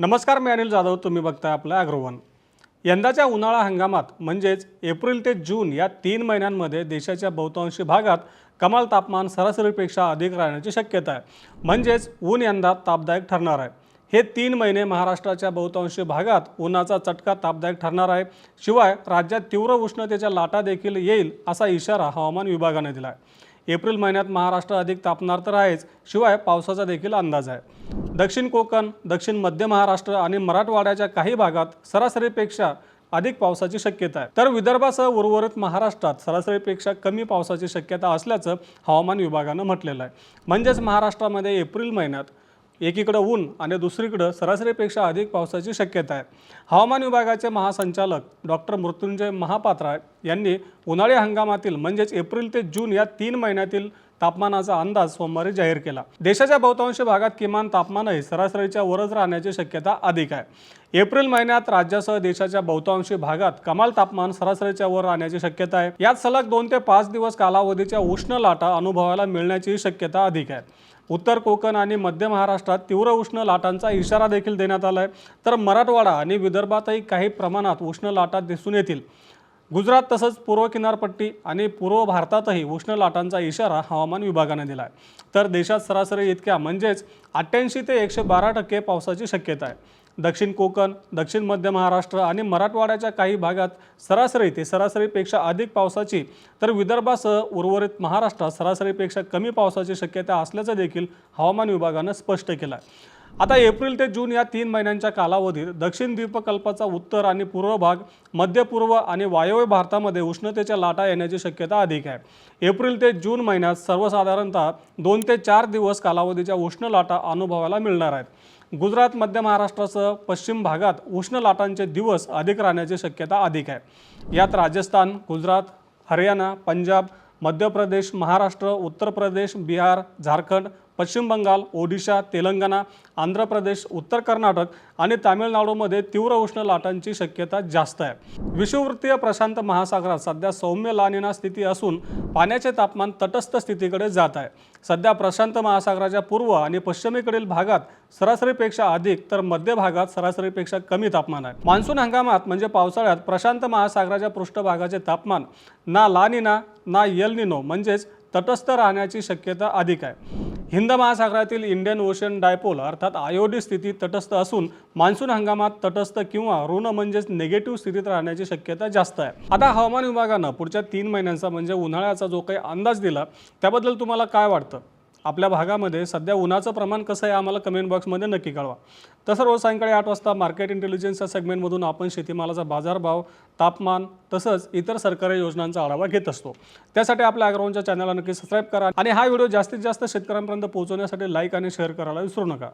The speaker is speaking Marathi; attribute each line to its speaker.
Speaker 1: नमस्कार मी अनिल जाधव तुम्ही बघताय आपलं अॅग्रोवन. यंदाच्या उन्हाळा हंगामात म्हणजेच एप्रिल ते जून या तीन महिन्यांमध्ये देशाच्या बहुतांशी भागात कमाल तापमान सरासरीपेक्षा अधिक राहण्याची शक्यता आहे. म्हणजेच ऊन यंदा तापदायक ठरणार आहे. हे तीन महिने महाराष्ट्राच्या बहुतांशी भागात उन्हाचा चटका तापदायक ठरणार आहे. शिवाय राज्यात तीव्र उष्णतेच्या लाटा देखील येईल असा इशारा हवामान विभागाने दिला आहे एप्रिल महिन्यात महाराष्ट्र अधिक तापणार तर आहेच शिवाय पावसाचा देखील अंदाज आहे. दक्षिण कोकण दक्षिण मध्य महाराष्ट्र आणि मराठवाड्याच्या काही भागात सरासरीपेक्षा अधिक पावसाची शक्यता आहे. तर विदर्भासह उर्वरित महाराष्ट्रात सरासरीपेक्षा कमी पावसाची शक्यता असल्याचं हवामान विभागानं म्हटलेलं आहे. म्हणजेच महाराष्ट्रामध्ये एप्रिल महिन्यात एकीकडं ऊन आणि दुसरीकडं सरासरीपेक्षा अधिक पावसाची शक्यता आहे. हवामान विभागाचे महासंचालक डॉक्टर मृत्युंजय महापात्रा यांनी उन्हाळी हंगामातील म्हणजेच एप्रिल ते जून या तीन महिन्यातील तापमानाचा अंदाज सोमवारी जाहीर केला. देशाच्या बहुतांश भागात किमान तापमानही सरासरीच्या वरच राहण्याची शक्यता अधिक आहे. एप्रिल महिन्यात राज्यासह देशाच्या बहुतांशी भागात कमाल तापमान सरासरीच्या वर राहण्याची शक्यता आहे. यात सलग दोन ते पाच दिवस कालावधीच्या उष्ण लाटा अनुभवायला मिळण्याची शक्यता अधिक आहे. उत्तर कोकण आणि मध्य महाराष्ट्रात तीव्र उष्ण लाटांचा इशारा देखील देण्यात आला आहे तर मराठवाडा आणि विदर्भातही काही प्रमाणात उष्ण लाटा दिसून येतील. गुजरात तसंच पूर्व किनारपट्टी आणि पूर्व भारतातही उष्ण लाटांचा इशारा हवामान विभागाने दिला आहे तर देशात सरासरी इतक्या म्हणजेच अठ्ठ्याऐंशी ते एकशे बारा टक्के पावसाची शक्यता आहे. दक्षिण कोकण दक्षिण मध्य महाराष्ट्र आणि मराठवाड्याच्या काही भागात सरासरी ते सरासरीपेक्षा अधिक पावसाची तर विदर्भासह उर्वरित महाराष्ट्रात सरासरीपेक्षा कमी पावसाची शक्यता असल्याचं देखील हवामान विभागानं स्पष्ट केलं आहे आता एप्रिल ते जून या तीन महिन्यांच्या कालावधीत दक्षिण द्वीपकल्पाचा उत्तर आणि पूर्व भाग मध्य पूर्व आणि वायव्य भारतामध्ये उष्णतेच्या लाटा येण्याची शक्यता अधिक आहे. एप्रिल ते जून महिन्यात सर्वसाधारणतः दोन ते चार दिवस कालावधीच्या उष्ण लाटा अनुभवायला मिळणार आहेत. गुजरात मध्य महाराष्ट्रासह पश्चिम भागात उष्ण लाटांचे दिवस अधिक राहण्याची शक्यता अधिक आहे. यात राजस्थान गुजरात हरियाणा पंजाब मध्य प्रदेश महाराष्ट्र उत्तर प्रदेश बिहार झारखंड पश्चिम बंगाल ओडिशा तेलंगणा आंध्र प्रदेश उत्तर कर्नाटक आणि तामिळनाडूमध्ये तीव्र उष्ण लाटांची शक्यता जास्त आहे. विषुववृत्तीय प्रशांत महासागरात सध्या सौम्य लानिना स्थिती असून पाण्याचे तापमान तटस्थ स्थितीकडे जात आहे. सध्या प्रशांत महासागराच्या पूर्व आणि पश्चिमेकडील भागात सरासरीपेक्षा अधिक तर मध्य भागात सरासरीपेक्षा कमी तापमान आहे. मान्सून हंगामात म्हणजे पावसाळ्यात प्रशांत महासागराच्या पृष्ठभागाचे तापमान ना लानिना ना येलनिनो म्हणजेच तटस्थ राहण्याची शक्यता अधिक आहे. हिंद महासागरातील इंडियन ओशन डायपोल अर्थात आयोडी स्थिती तटस्थ असून मान्सून हंगामात तटस्थ किंवा ऋण म्हणजेच निगेटिव्ह स्थितीत राहण्याची शक्यता जास्त आहे. आता हवामान विभागानं पुढच्या तीन महिन्यांचा म्हणजे उन्हाळ्याचा जो काही अंदाज दिला त्याबद्दल तुम्हाला काय वाटतं? आपल्या भागामध्ये सध्या उन्हाचं प्रमाण कसं आहे आम्हाला कमेंट बॉक्समध्ये नक्की कळवा. तसं रोज सायंकाळी आठ वाजता मार्केट इंटेलिजन्सच्या सेगमेंटमधून आपण शेतीमालाचा बाजारभाव तापमान तसंच इतर सरकारी योजनांचा आढावा घेत असतो. त्यासाठी आपल्या अॅग्राऊंडच्या चॅनलला नक्की सबस्क्राईब करा आणि हा व्हिडिओ जास्तीत जास्त शेतकऱ्यांपर्यंत पोहोचवण्यासाठी लाईक आणि शेअर करायला विसरू नका.